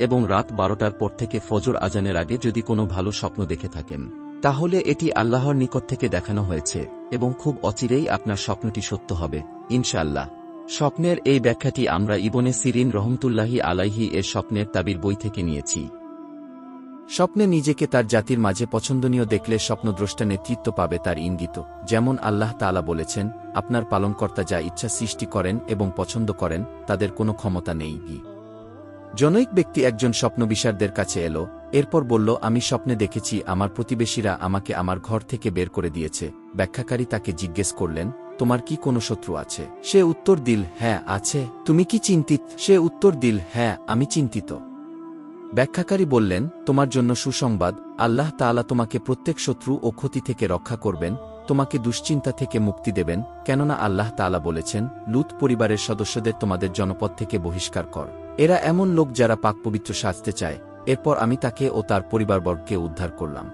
এবং রাত বারোটার পর থেকে ফজর আজানের আগে যদি কোনো ভালো স্বপ্ন দেখে থাকেন, তাহলে এটি আল্লাহর নিকট থেকে দেখানো হয়েছে, এবং খুব অচিরেই আপনার স্বপ্নটি সত্য হবে, ইনশাআল্লাহ। স্বপ্নের এই ব্যাখ্যাটি আমরা ইবনে সিরিন রহমতুল্লাহি আলাইহি এর স্বপ্নের তাবির বই থেকে নিয়েছি। স্বপ্নে নিজেকে তার জাতির মাঝে পছন্দনীয় দেখলে স্বপ্নদ্রষ্টা নেতৃত্ব পাবে তার ইঙ্গিত, যেমন আল্লাহ তাআলা বলেছেন, আপনার পালনকর্তা যা ইচ্ছা সৃষ্টি করেন এবং পছন্দ করেন, তাদের কোনো ক্ষমতা নেই। জনৈক ব্যক্তি একজন স্বপ্নবিশারদের কাছে এলো, এরপর বলল, আমি স্বপ্নে দেখেছি, আমার প্রতিবেশীরা আমাকে আমার ঘর থেকে বের করে দিয়েছে। ব্যাখ্যাকারী তাকে জিজ্ঞেস করলেন, তোমার কি কোনো শত্রু আছে? সে উত্তর দিল হ্যাঁ আছে। তুমি কি চিন্তিত? সে উত্তর দিল হ্যাঁ আমি চিন্তিত। ব্যাখ্যাকারী বললেন, তোমার জন্য সুসংবাদ, আল্লাহ তাআলা তোমাকে প্রত্যেক শত্রু ও ক্ষতি থেকে রক্ষা করবেন তোমাকে দুশ্চিন্তা থেকে মুক্তি দেবেন, কেননা আল্লাহ তালা বলেছেন, লুত পরিবারের সদস্যদের তোমাদের জনপদ থেকে বহিষ্কার কর। এরা এমন লোক যারা পাক পবিত্র সাজতে চায়, এরপর আমি তাকে ও তার পরিবারবর্গকে উদ্ধার করলাম।